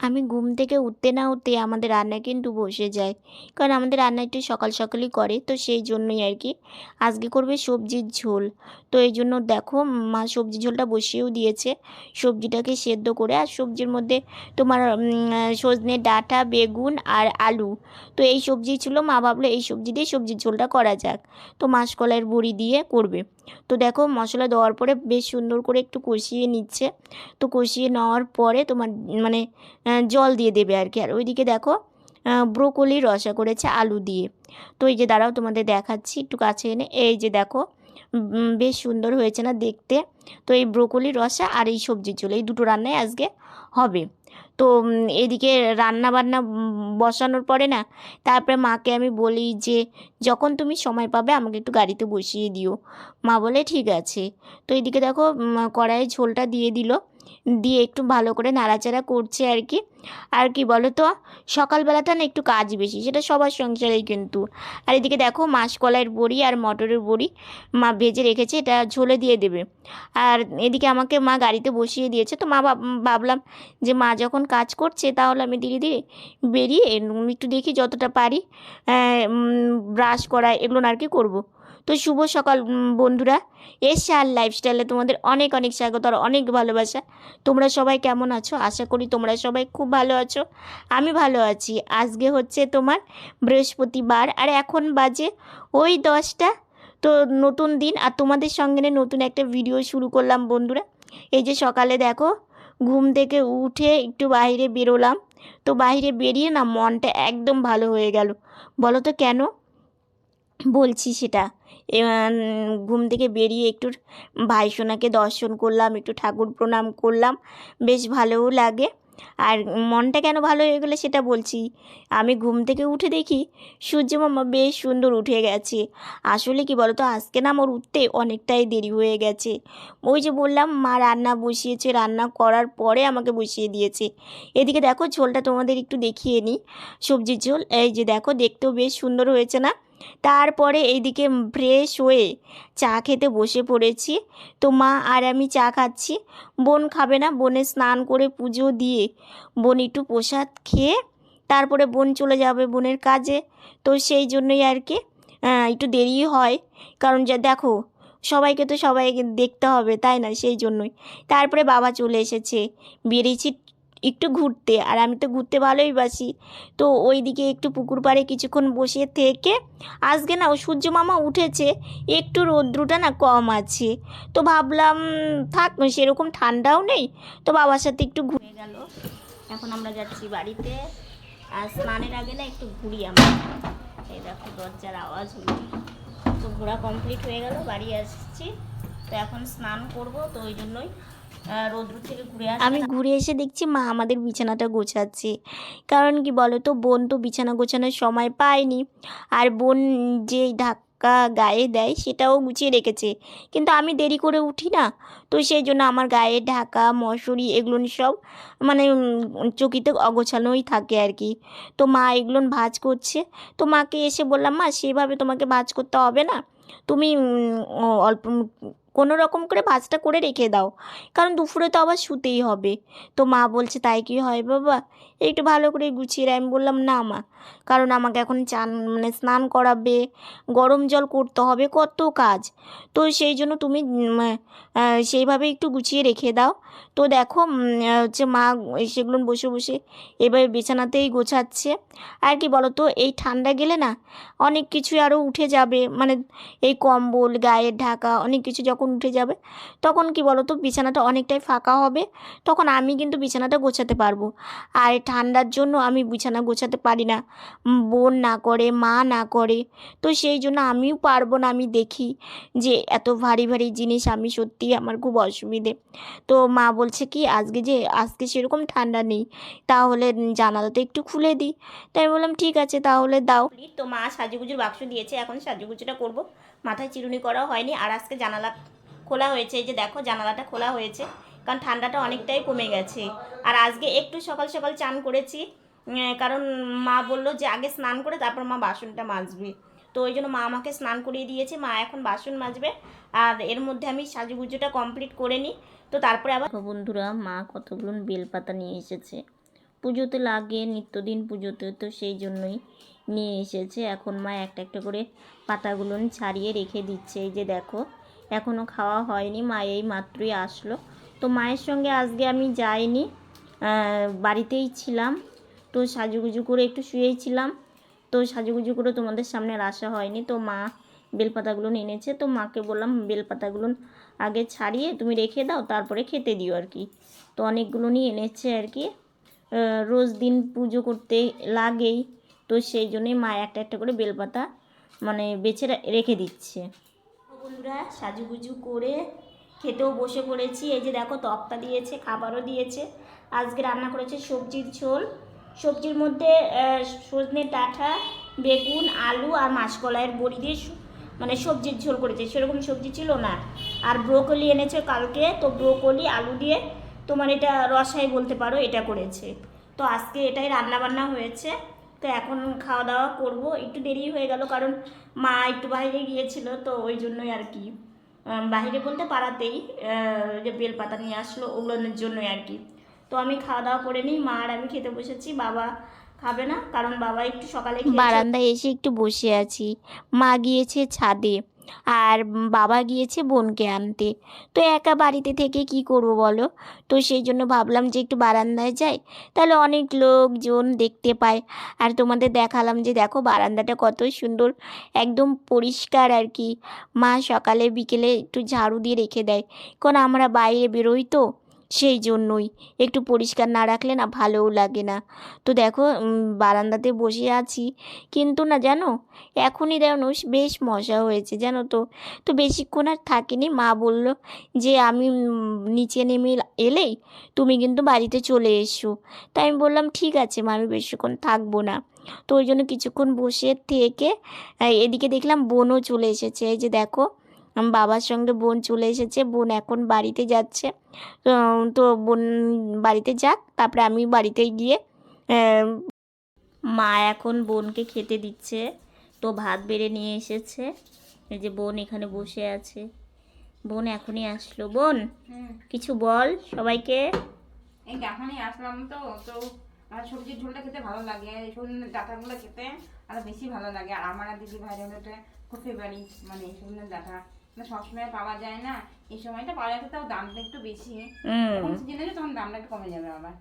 আমি ঘুম থেকে উঠতে না উঠতে আমাদের রান্না কিন্তু বসে যায়। কারণ আমাদের রান্না একটু সকাল সকালই করে, তো সেই জন্যই আর কি। আজকে করবে সবজির ঝোল। তো এই জন্য দেখো, মা সবজি ঝোলটা বসিয়েও দিয়েছে। সবজিটাকে সেদ্ধ করে, আর সবজির মধ্যে তোমার সজনে ডাঁটা, বেগুন আর আলু। তো এই সবজি ছিল, মা ভাবলো এই সবজি দিয়ে সবজির ঝোলটা করা যাক। তো মাসকলাইয়ের বড়ি দিয়ে করবে। তো দেখো মশলা দেওয়ার পরে বেশ সুন্দর করে একটু কষিয়ে নিচ্ছে। তো কষিয়ে নেওয়ার পরে তোমার মানে জল দিয়ে দেবে আর কি আর ওইদিকে দেখো ব্রোকলি রসা করেছে আলু দিয়ে। তো এই যে দাঁড়াও তোমাদের দেখাচ্ছি, একটু কাছে এনে। এই যে দেখো বেশ সুন্দর হয়েছে না দেখতে। তো এই ব্রোকলি রসা আর এই সবজি ঝোল এই দুটো রান্নাই আজকে হবে। তো এদিকে রান্না বান্না বসানোর পরে না, তারপরে মাকে আমি বলি যে, যখন তুমি সময় পাবে আমাকে একটু গাড়িতে বসিয়ে দিও। মা বলে, ঠিক আছে। তো এদিকে দেখো কড়াইয়ে ঝোলটা দিয়ে দিল। দিয়ে একটু ভালো করে নাড়াচাড়া করছে আর কি। আর কি বলো তো সকালবেলাটা না একটু কাজ বেশি, সেটা সবার সংসারেই কিন্তু। আর এদিকে দেখো মাসকলাইয়ের বড়ি আর মটরের বড়ি মা ভেজে রেখেছে, এটা ঝোলে দিয়ে দেবে। আর এদিকে আমাকে মা গাড়িতে বসিয়ে দিয়েছে, তো মা ভাবলাম যে মা যখন কাজ করছে তাহলে আমি ধীরে ধীরে বেরিয়ে একটু দেখি যতটা পারি ব্রাশ করা এগুলো আর কি করব। তো শুভ সকাল বন্ধুরা। এসে আর লাইফস্টাইলে তোমাদের অনেক অনেক স্বাগত আর অনেক ভালোবাসা। তোমরা সবাই কেমন আছো? আশা করি তোমরা সবাই খুব ভালো আছো। আমি ভালো আছি। আজকে হচ্ছে তোমার বৃহস্পতিবার আর এখন বাজে ওই দশটা। তো নতুন দিন আর তোমাদের সঙ্গে নতুন একটা ভিডিও শুরু করলাম, বন্ধুরা। এই যে সকালে দেখো, ঘুম থেকে উঠে একটু বাইরে বেরোলাম। তো বাইরে বেরিয়ে না মনটা একদম ভালো হয়ে গেল। বলো তো কেন বলছি সেটা? ঘুম থেকে বেরিয়ে একটু ভাইসোনাকে দর্শন করলাম, একটু ঠাকুর প্রণাম করলাম। বেশ ভালোও লাগে। আর মনটা কেন ভালো হয়ে গেলে সেটা বলছি। আমি ঘুম থেকে উঠে দেখি সূর্য মামা বেশ সুন্দর উঠে গেছে। আসলে কি বলতো, আজকে না আমার উঠতে অনেকটাই দেরি হয়ে গেছে। ওই যে বললাম, মা রান্না বসিয়েছে। রান্না করার পরে আমাকে বসিয়ে দিয়েছে। এদিকে দেখো ঝোলটা তোমাদের একটু দেখিয়ে নিই সবজির ঝোল, এই যে দেখো দেখতেও বেশ সুন্দর হয়েছে না? তারপরে এইদিকে ফ্রেশ হয়ে চা খেতে বসে পড়েছি। তো মা, আর আমি চা খাচ্ছি। বোন খাবে না, বনে স্নান করে পুজো দিয়ে বোন একটু প্রসাদ খেয়ে তারপরে বোন চলে যাবে বোনের কাজে। তো সেই জন্যই আর কি একটু দেরি হয়। কারণ যা দেখো, সবাইকে তো সবাইকে দেখতে হবে, তাই না? সেই জন্যই। তারপরে বাবা চলে এসেছে। বেরিয়েছি একটু ঘুরতে, আর আমি তো ঘুরতে ভালোই বাসি। তো ওই দিকে একটু পুকুর পাড়ে কিছুক্ষণ বসে থেকে, আজকে না ও সূর্য মামা উঠেছে, একটু রৌদ্রটা না কম আছে। তো ভাবলাম, থাক, সেরকম ঠান্ডাও নেই, তো বাবার সাথে একটু ঘুরে গেল। এখন আমরা যাচ্ছি বাড়িতে, আর স্নানের আগে না একটু ঘুরি আমরা। এই দেখো দরজার আওয়াজ হলো। তো ঘোরা কমপ্লিট হয়ে গেল, বাড়ি আসছি। তো এখন স্নান করব, তো ওই জন্যই রৌদ্র থেকে ঘুরে আমি ঘুরে এসে দেখছি মা আমাদের বিছানাটা গোছাচ্ছে। কারণ কি বলো তো বোন তো বিছানা গোছানোর সময় পায়নি। আর বোন যে ধাক্কা গায়ে দেয় সেটাও গুছিয়ে রেখেছে। কিন্তু আমি দেরি করে উঠি না তো সেই জন্য আমার গায়ে ঢাকা মশুরি এগুলো সব মানে চকিতে অগোছানোই থাকে আর কি। তো মা এগুলো ভাজ করছে। তো মাকে এসে বললাম মা সেভাবে তোমাকে ভাজ করতে হবে না। তুমি অল্প কোনো রকম করে ভাজটা করে রেখে দাও। কারণ দুপুরে তো আবার শুতেই হবে। তো মা বলছে, তাই কি হয় বাবা? একটু ভালো করে গুছিয়ে আমি বললাম, না মা, কারণ আমাকে এখন চান মানে স্নান করাবে, গরম জল করতে হবে, কত কাজ। তো সেই জন্য তুমি সেইভাবে একটু গুছিয়ে রেখে দাও। তো দেখো হচ্ছে মা সেগুলো বসে বসে এভাবে বিছানাতেই গোছাচ্ছে। আর কি বলো তো এই ঠান্ডা গেলে না অনেক কিছুই আরও উঠে যাবে। মানে এই কম্বল, গায়ের ঢাকা, অনেক কিছু যখন উঠে যাবে, তখন কি বলো তো বিছানাটা অনেকটাই ফাঁকা হবে। তখন আমি কিন্তু বিছানাটা গোছাতে পারব। আর ঠান্ডার জন্য আমি বিছানা গোছাতে পারি না। বোন না করে, মা না করে। তো সেই জন্য আমিও পারব না, আমি দেখি যে এত ভারী ভারী জিনিস আমি সত্যিই আমার খুব অসুবিধে। তো মা বলছে কি, আজকে যে, আজকে সেরকম ঠান্ডা নেই, তাহলে জানালাটা একটু খুলে দিই। তাই আমি বললাম, ঠিক আছে, তাহলে দাও। তো মা সাজুগুজুর বাক্স দিয়েছে, এখন সাজুগুজুটা করব। মাথায় চিরুনি করা হয়নি, আর আজকে জানালা খোলা হয়েছে, এই যে দেখো জানালাটা খোলা হয়েছে। কারণ ঠান্ডাটা অনেকটাই কমে গেছে। আর আজকে একটু সকাল সকাল চান করেছি কারণ মা বলল যে আগে স্নান করে তারপর মা বাসনটা মাজবে। তো ওই জন্য মা আমাকে স্নান করিয়ে দিয়েছে, মা এখন বাসন মাজবে। আর এর মধ্যে আমি সাজুগুজুটা কমপ্লিট করে নিই। তো তারপরে আবার বন্ধুরা, মা কতগুলো বেলপাতা নিয়ে এসেছে। পুজোতে লাগে, নিত্যদিন পুজোতে তো সেই জন্যই নিয়ে এসেছে। এখন মা একটা একটা করে পাতাগুলো ছাড়িয়ে রেখে দিচ্ছে। এই যে দেখো এখনও খাওয়া হয়নি, মা এই মাত্রই আসলো। তো মায়ের সঙ্গে আজকে আমি যাইনি বাড়িতেই ছিলাম। তো সাজুগুজু করে একটু শুয়েই ছিলাম। তো সাজুগুজু করে তোমাদের সামনে আসা হয়নি। তো মা বেলপাতাগুলো এনেছে। তো মাকে বললাম, বেলপাতাগুলো আগে ছাড়িয়ে তুমি রেখে দাও, তারপরে খেতে দিও আর কি। তো অনেকগুলো নিয়ে এনেছে আর কি। রোজ দিন পুজো করতে লাগেই। তো সেই জন্যই মা একটা একটা করে বেলপাতা মানে বেছে রেখে দিচ্ছে। বন্ধুরা, সাজুগুজু করে খেতেও বসে পড়েছি। এই যে দেখো, তক্তা দিয়েছে, খাবারও দিয়েছে। আজকে রান্না করেছে সবজির ঝোল। সবজির মধ্যে সজনে ডাঁটা, বেগুন, আলু আর মাসকলাইয়ের বড়ি দিয়ে মানে সবজির ঝোল করেছে। সেরকম সবজি ছিল না। আর ব্রোকলি এনেছে কালকে, তো ব্রোকলি, আলু দিয়ে তোমার এটা রসাই বলতে পারো, এটা করেছে। তো আজকে এটাই রান্না বান্না হয়েছে। তো এখন খাওয়া দাওয়া করব। একটু দেরি হয়ে গেল, কারণ মা একটু বাইরে গিয়েছিল, তো ওই জন্যই আর কি। বাইরে বলতে পাড়াতেই যে বেলপাতা নিয়ে আসলো ওগুলোর জন্যই আর কি। তো আমি খাওয়া দাওয়া করে নিই, মা আর আমি খেতে বসেছি, বাবা খাবে না, কারণ বাবা একটু সকালে। বারান্দায় এসে একটু বসে আছি। মা গিয়েছে ছাদে। আর বাবা গিয়েছে বোনকে আনতে। তো একা বাড়িতে থেকে কি করব বলো? তো সেই জন্য ভাবলাম যে একটু বারান্দায় যাই। তাহলে অনেক লোকজন দেখতে পায়। আর তোমাদের দেখালাম যে দেখো বারান্দাটা কত সুন্দর, একদম পরিষ্কার আর কি। মা সকালে বিকেলে একটু ঝাড়ু দিয়ে রেখে দেয়। কারণ আমরা বাইরে বেরোই তো। সেই জন্যই। একটু পরিষ্কার না রাখলে না ভালোও লাগে না। তো দেখো বারান্দাতে বসে আছি। কিন্তু না জানো, এখনই জানো বেশ মশা হয়েছে, জানো তো। তো বেশিক্ষণ আর থাকিনি। মা বলল যে, আমি নিচে নেমে এলেই তুমি কিন্তু বাড়িতে চলে এসো। তাই আমি বললাম, ঠিক আছে মা, আমি বেশিক্ষণ থাকব না। তো ওই জন্য কিছুক্ষণ বসে থেকে এদিকে দেখলাম বোনও চলে এসেছে। এই যে দেখো বাবার সঙ্গে বোন চলে এসেছে বোন এখন বাড়িতে যাচ্ছে। তো বোন বাড়িতে যাক তারপরে আমি বাড়িতে গিয়ে মা এখন বোনকে খেতে দিচ্ছে। তো ভাত বেড়ে নিয়ে এসেছে। এই যে বোন এখানে বসে আছে। বোন এখনই আসলো। বোন কিছু বল সবাইকে। এই এখনই আসলাম তো তো আমার সবজির ঝোলটা খেতে ভালো লাগে। সজনের ডাঁটাগুলো খেতে আরও বেশি ভালো লাগে। আর আমার দিদি ভাইয়ের হলো খুব ফেভারিট মানে এই সজনের ডাঁটা। সবসময় পাওয়া যায় না। এই সময়টা পাওয়া যাচ্ছে তাও দামটা একটু বেশি। সিজন আছে তখন দামটা একটু কমে যাবে আবার।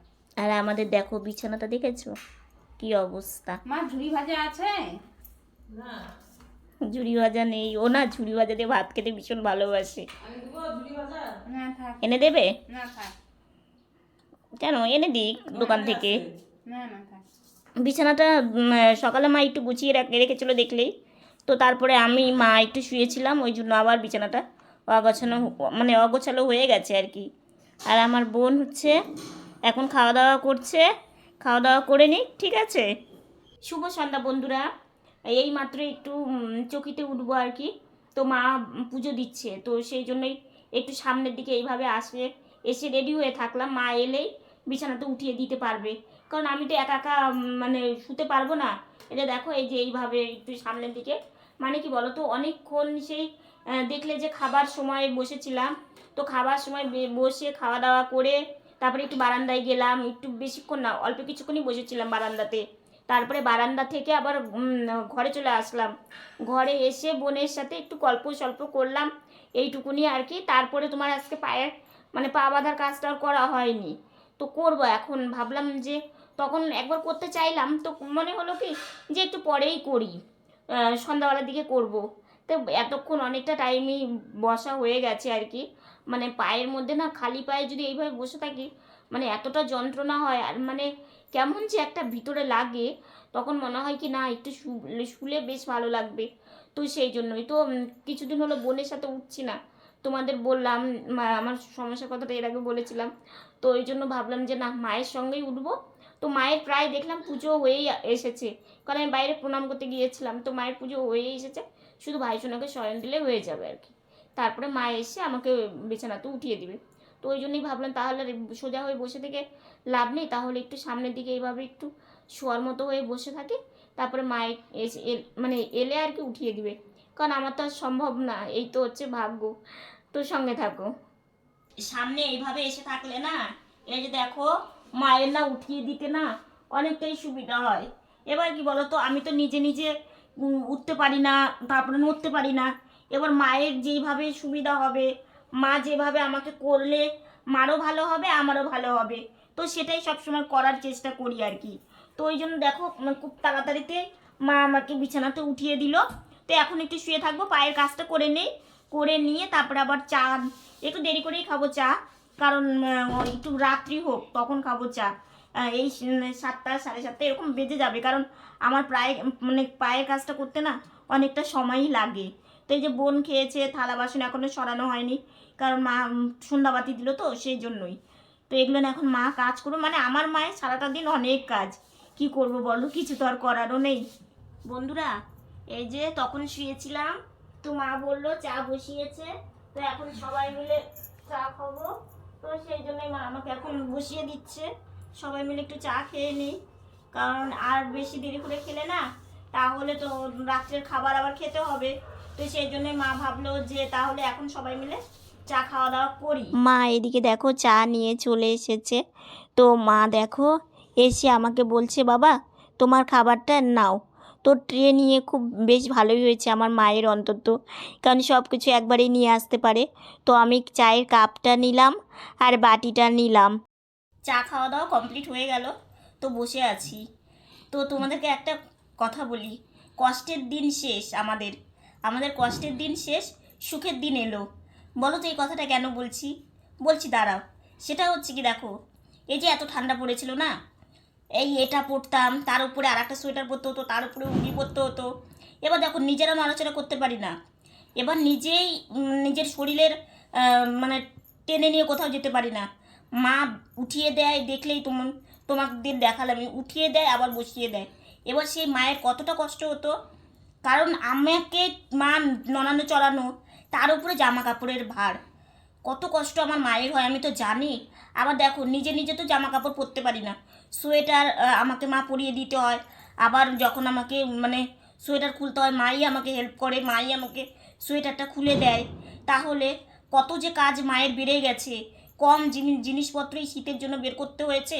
আর আমাদের দেখো বিছানাটা দেখেছ? কি অবস্থা। মা ঝুড়ি ভাজা আছে? ঝুড়ি ভাজা নেই। ও না ঝুড়ি ভাজা দিয়ে ভাত খেতে ভীষণ ভালোবাসে। এনে দেবে? কেন? এনে দিক দোকান থেকে। না না বিছানাটা সকালে মা একটু গুছিয়ে রাখ- রেখেছিলো দেখলেই। তো তারপরে আমি মা একটু শুয়েছিলাম, ওই জন্য আবার বিছানাটা অগোছানো মানে অগোছালো হয়ে গেছে আর কি। আর আমার বোন হচ্ছে এখন খাওয়া দাওয়া করছে খাওয়া দাওয়া করে নিক, ঠিক আছে? শুভ সন্ধ্যা বন্ধুরা, এই মাত্র একটু চকিতে উঠবো আর কি। তো মা পুজো দিচ্ছে, তো সেই জন্যই একটু সামনের দিকে এইভাবে আসে, এসে রেডি হয়ে থাকলাম। মা এলেই বিছানাতে উঠিয়ে দিতে পারবে। কারণ আমি তো একা একা মানে শুতে পারব না। এটা দেখো, এই যে এইভাবে একটু সামনের দিকে মানে কি বলো তো অনেকক্ষণ সেই দেখলে যে খাবার সময় বসেছিলাম। তো খাবার সময় বসে খাওয়া দাওয়া করে তারপরে একটু বারান্দায় গেলাম, একটু বেশিক্ষণ না, অল্প কিছুক্ষণই বসেছিলাম বারান্দাতে। তারপরে বারান্দা থেকে আবার ঘরে চলে আসলাম। ঘরে এসে বোনের সাথে একটু গল্প সল্প করলাম, এইটুকুনি আর কি। তারপরে তোমার আজকে পায়ের মানে পা বাঁধার কাজটা করা হয়নি। তো করব এখন, ভাবলাম যে তখন একবার করতে চাইলাম। তো মনে হলো কি, যে একটু পরেই করি। সন্ধ্যাবেলার দিকে করব। তো এতক্ষণ অনেকটা টাইমই বসা হয়ে গেছে আর কি। মানে পায়ের মধ্যে না খালি পায়ে যদি এইভাবে বসে থাকি মানে এতটা যন্ত্রণা হয় আর মানে কেমন যে একটা ভিতরে লাগে, তখন মনে হয় কি না একটু শুলে বেশ ভালো লাগবে। তো সেই জন্যই। তো কিছুদিন হলো বোনের সাথে উঠছি না। তোমাদের বললাম আমার সমস্যার কথাটা এর আগে বলেছিলাম। তো ওই জন্য ভাবলাম যে না, মায়ের সঙ্গেই উঠবো। তো মায়ের প্রায় দেখলাম পুজো হয়েই এসেছে। কারণ আমি বাইরে প্রণাম করতে গিয়েছিলাম, তো মায়ের পুজো হয়েই এসেছে। শুধু ভাই সোনাকে শয়ন দিলে হয়ে যাবে আর কি। তারপরে মা এসে আমাকে বিছানাতে উঠিয়ে দিবে। তো ওই জন্যই ভাবলাম তাহলে সোজা হয়ে বসে থেকে লাভ নেই, তাহলে একটু সামনের দিকে এইভাবে একটু শোয়ার মতো হয়ে বসে থাকি। তারপরে মায়ের এসে মানে এলে আর কি উঠিয়ে দিবে। কারণ আমার তো আর সম্ভব না, এই তো হচ্ছে ভাগ্য। তো সঙ্গে থাকো। সামনে এইভাবে এসে থাকলে না, এই যে দেখো মায়ের না উঠিয়ে দিতে না অনেকটাই সুবিধা হয়। এবার কি বলো তো আমি তো নিজে নিজে উঠতে পারি না, তারপরে নড়তে পারি না। এবার মায়ের যেইভাবে সুবিধা হবে, মা যেভাবে আমাকে করলে মারও ভালো হবে, আমারও ভালো হবে। তো সেটাই সবসময় করার চেষ্টা করি আর কি। তো ওই জন্য দেখো খুব তাড়াতাড়িতে মা আমাকে বিছানাতে উঠিয়ে দিল। তো এখন একটু শুয়ে থাকব, পায়ের কাজটা করে নেই, করে নিয়ে তারপরে আবার চা, একটু দেরি করেই খাব চা। কারণ একটু রাত্রি হোক, তখন খাব চা। এই সাতটা, সাড়ে সাতটা এরকম বেজে যাবে, কারণ আমার প্রায় মানে পায়ের কাজটা করতে না অনেকটা সময়ই লাগে। তো এই যে বোন খেয়েছে, থালা বাসন এখনও সরানো হয়নি, কারণ মা সন্ধ্যাবাতি দিল তো, সেই জন্যই। তো এগুলো না এখন মা কাজ করবে মানে আমার মায়ের সারাটা দিন অনেক কাজ। কি করব বলো, কিছু তো আর করারও নেই। বন্ধুরা, এই যে তখন শুয়েছিলাম, তো মা বলল চা বসিয়েছে। তো এখন সবাই মিলে চা খাব তো সেই জন্যই মা আমাকে এখন বসিয়ে দিচ্ছে। সবাই মিলে একটু চা খেয়ে নিই। কারণ আর বেশি দেরি করে খেলে না, তাহলে তো রাত্রের খাবার আবার খেতে হবে। তো সেই জন্যই মা ভাবলো যে তাহলে এখন সবাই মিলে চা খাওয়া দাওয়া করি। মা এদিকে দেখো চা নিয়ে চলে এসেছে। তো মা দেখো, এসে আমাকে বলছে, বাবা, তোমার খাবারটা নাও। তো ট্রে নিয়ে খুব বেশ ভালোই হয়েছে আমার মায়ের অন্তত। কারণ সব কিছু একবারেই নিয়ে আসতে পারে। তো আমি চায়ের কাপটা নিলাম আর বাটিটা নিলাম। চা খাওয়া দাওয়া কমপ্লিট হয়ে গেল। তো বসে আছি। তো তোমাদেরকে একটা কথা বলি। কষ্টের দিন শেষ আমাদের। আমাদের কষ্টের দিন শেষ, সুখের দিন এলো। বলো তো এই কথাটা কেন বলছি? বলছি দাঁড়াও। সেটা হচ্ছে কি দেখো, এই যে এত ঠান্ডা পড়েছিল না? এই এটা পরতাম, তার উপরে আর একটা সোয়েটার পরতে হতো, তার উপরে উড়ি পরতে হতো। এবার দেখো, নিজেরা নড়াচড়া করতে পারি না। এবার নিজেই নিজের শরীরের মানে টেনে নিয়ে কোথাও যেতে পারি না। মা উঠিয়ে দেয়, দেখলেই তোমার তোমাদের দেখালাম। উঠিয়ে দেয়, আবার বসিয়ে দেয়। এবার সেই মায়ের কতটা কষ্ট হতো। কারণ আমাকে মা ননানো চড়ানো, তার উপরে জামা কাপড়ের ভার। কত কষ্ট আমার মায়ের হয়, আমি তো জানি। আবার দেখো, নিজে নিজে তো জামা কাপড় পরতে পারি না। সোয়েটার আমাকে মা পরিয়ে দিতে হয়। আবার যখন আমাকে মানে সোয়েটার খুলতে হয়, মাই আমাকে হেল্প করে, মাই আমাকে সোয়েটারটা খুলে দেয়। তাহলে কত যে কাজ মায়ের বেড়ে গেছে। কম জিনিস জিনিসপত্রই শীতের জন্য বের করতে হয়েছে।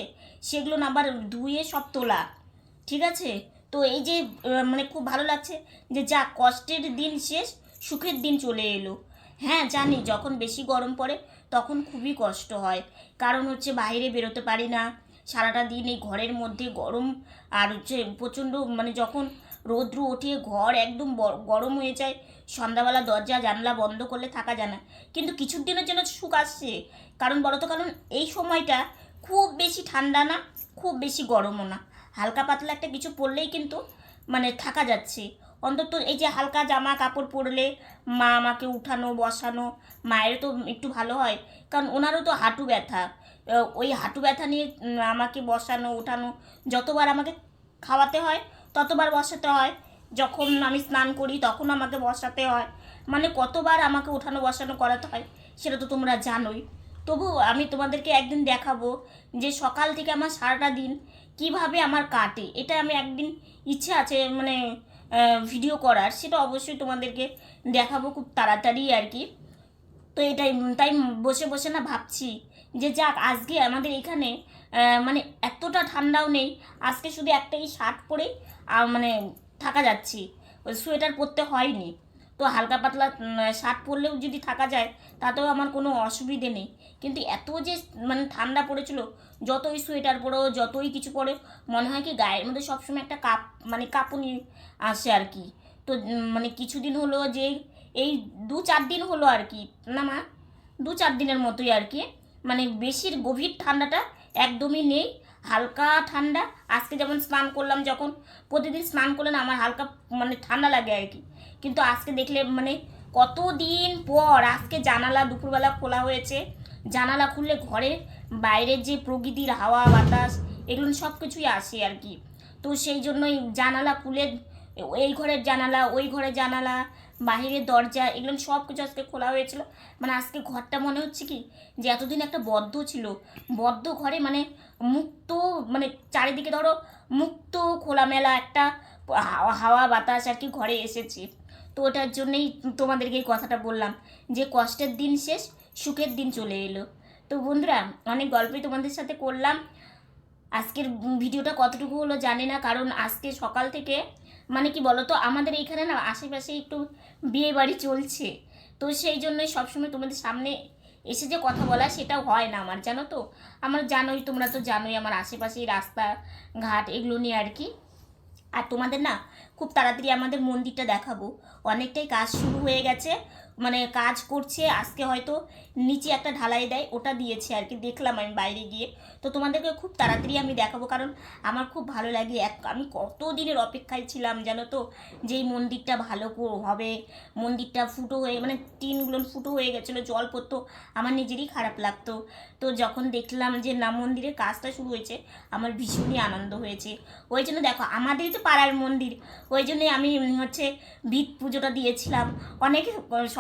সেগুলো না আবার ধুয়ে সব তোলা। ঠিক আছে? তো এই যে মানে খুব ভালো লাগছে যে যা কষ্টের দিন শেষ, সুখের দিন চলে এলো। হ্যাঁ জানি, যখন বেশি গরম পড়ে তখন খুবই কষ্ট হয়। কারণ হচ্ছে বাইরে বেরোতে পারি না। সারাটা দিন এই ঘরের মধ্যে গরম আর হচ্ছে প্রচণ্ড মানে যখন রৌদ্র ওঠে, ঘর একদম গরম হয়ে যায়, সন্ধ্যাবেলা দরজা, জানলা বন্ধ করলে থাকা যায় না। কিন্তু কিছুর দিনের জন্য সুখ আসছে। কারণ বলো তো, কারণ এই সময়টা খুব বেশি ঠান্ডা না, খুব বেশি গরমও না। হালকা পাতলা একটা কিছু পরলেই কিন্তু মানে থাকা যাচ্ছে। অন্তত এই যে হালকা জামা কাপড় পরলে মা আমাকে উঠানো, বসানো মায়ের তো একটু ভালো হয়। কারণ ওনারও তো হাঁটু ব্যথা। ওই হাঁটু ব্যথা নিয়ে আমাকে বসানো, উঠানো, যতবার আমাকে খাওয়াতে হয়, ততবার বসাতে হয়। যখন আমি স্নান করি, তখন আমাকে বসাতে হয়। মানে কতবার আমাকে উঠানো, বসানো করাতে হয়, সেটা তো তোমরা জানোই। তবু আমি তোমাদেরকে একদিন দেখাবো যে সকাল থেকে আমার সারাটা দিন কীভাবে আমার কাটে। এটা আমি একদিন ইচ্ছে আছে মানে ভিডিও করার, সেটা অবশ্যই তোমাদেরকে দেখাবো খুব তাড়াতাড়ি আর কি। তো এটাই, তাই বসে বসে না ভাবছি যে যাক, আজকে আমাদের এখানে মানে এতটা ঠান্ডাও নেই, আজকে শুধু একটাই শার্ট পরে মানে থাকা যাচ্ছি। সোয়েটার পরতে হয়নি। তো হালকা পাতলা শার্ট পরলেও যদি থাকা যায়, তাতেও আমার কোনো অসুবিধে নেই। কিন্তু এত যে মানে ঠান্ডা পড়েছিল, যতই সোয়েটার পরো, যতই কিছু পরে, মনে হয় কি গায়ের মধ্যে সবসময় একটা কাপ মানে কাঁপুনি আসে আর কি। তো মানে কিছুদিন হলো যে, এই দু চার দিন হলো আর কি, না মা? দু চার দিনের মতোই আর কি। মানে বেশির গভীর ঠান্ডাটা একদমই নেই, হালকা ঠান্ডা। আজকে যেমন স্নান করলাম, যখন প্রতিদিন স্নান করলে না আমার হালকা মানে ঠান্ডা লাগে আর কি। কিন্তু আজকে দেখলে মানে কতদিন পর আজকে জানালা দুপুরবেলা খোলা হয়েছে। জানালা খুললে ঘরে বাইরের যে প্রকৃতির হাওয়া, বাতাস, এগুলো সব কিছুই আসে আর কি। তো সেই জন্যই জানালা খুলে, এই ঘরের জানালা, ওই ঘরের জানালা, বাহিরের দরজা, এগুলো সব কিছু আজকে খোলা হয়েছিল। মানে আজকে ঘরটা মনে হচ্ছে কি যে এতদিন একটা বদ্ধ ছিল। বদ্ধ ঘরে মানে মুক্ত মানে চারিদিকে ধরো মুক্ত, খোলামেলা একটা হাওয়া, বাতাস আর কি ঘরে এসেছে। তো ওটার জন্যই তোমাদেরকে এই কথাটা বললাম যে কষ্টের দিন শেষ, সুখের দিন চলে এলো। তো বন্ধুরা, অনেক গল্পই তোমাদের সাথে করলাম। আজকের ভিডিওটা কতটুকু হলো জানি না, কারণ আজকে সকাল থেকে মানে কি বলতো, আমাদের এইখানে না আশেপাশে একটু বিয়ে বাড়ি চলছে। তো সেই জন্যই সবসময় তোমাদের সামনে এসে যে কথা বলা সেটাও হয় না আমার, জানো তো? আমার জানোই, তোমরা তো জানোই, আমার আশেপাশেই রাস্তা ঘাট এগুলো নিয়ে আর কি। আর তোমাদের না খুব তাড়াতাড়ি আমাদের মন্দিরটা দেখাবো। অনেকটাই কাজ শুরু হয়ে গেছে। মানে কাজ করছে, আজকে হয়তো নিচে একটা ঢালাই দেয়, ওটা দিয়েছে আর কি, দেখলাম আমি বাইরে গিয়ে। তো তোমাদেরকে খুব তাড়াতাড়ি আমি দেখাবো, কারণ আমার খুব ভালো লাগে। এক, আমি কত দিনের অপেক্ষায় ছিলাম জানো তো? যেই মন্দিরটা ভালো হবে, মন্দিরটা ফুটো হয়ে মানে টিনগুলো ফুটো হয়ে গেছিল, জল পড়তো, আমার নিজেরই খারাপ লাগতো। তো যখন দেখলাম যে না, মন্দিরের কাজটা শুরু হয়েছে, আমার ভীষণই আনন্দ হয়েছে। ওই জন্য দেখো আমাদেরই তো পাড়ার মন্দির, ওই জন্যই আমি হচ্ছে ভিত পুজোটা দিয়েছিলাম। অনেকে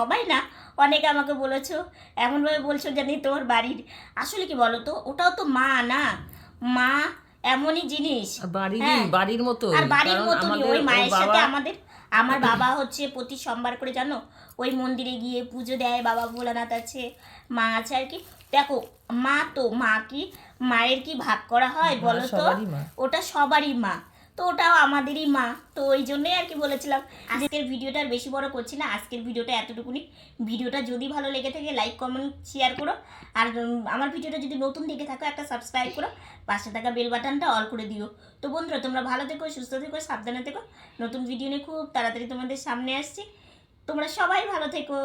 সবাই না অনেকে আমাকে বলেছ এমনভাবে বলছো জানি তোমার বাড়ির। আসলে কি বলো তো ওটাও তো মা না। মা এমনই জিনিস। বাড়িরই হ্যাঁ। বাড়ির মতো আর বাড়ির মতনই। ওই মায়ের সাথে আমাদের আমার বাবা হচ্ছে প্রতি সোমবার করে জানো ওই মন্দিরে গিয়ে পুজো দেয়। বাবা ভোলানাথ আছে মা আছে আর কি। দেখো মা তো মা কি মায়ের কি ভাগ করা হয় বলো তো? ওটা সবারই মা। তো ওটাও আমাদেরই মা। তো ওই জন্যই আর কি বলেছিলাম আজকের ভিডিওটা আর বেশি বড় করছি না, আজকের ভিডিওটা এতটুকুনি। ভিডিওটা যদি ভালো লেগে থাকে লাইক কমেন্ট শেয়ার করো। আর আমার ভিডিওটা যদি নতুন দেখে থাকো, একটা সাবস্ক্রাইব করো। পাশে থাকা বেল বাটনটা অল করে দিও। তো বন্ধুরা, তোমরা ভালো থেকো, সুস্থ থেকো, সাবধানে থেকো। নতুন ভিডিও নিয়ে খুব তাড়াতাড়ি তোমাদের সামনে আসছি। তোমরা সবাই ভালো থেকো।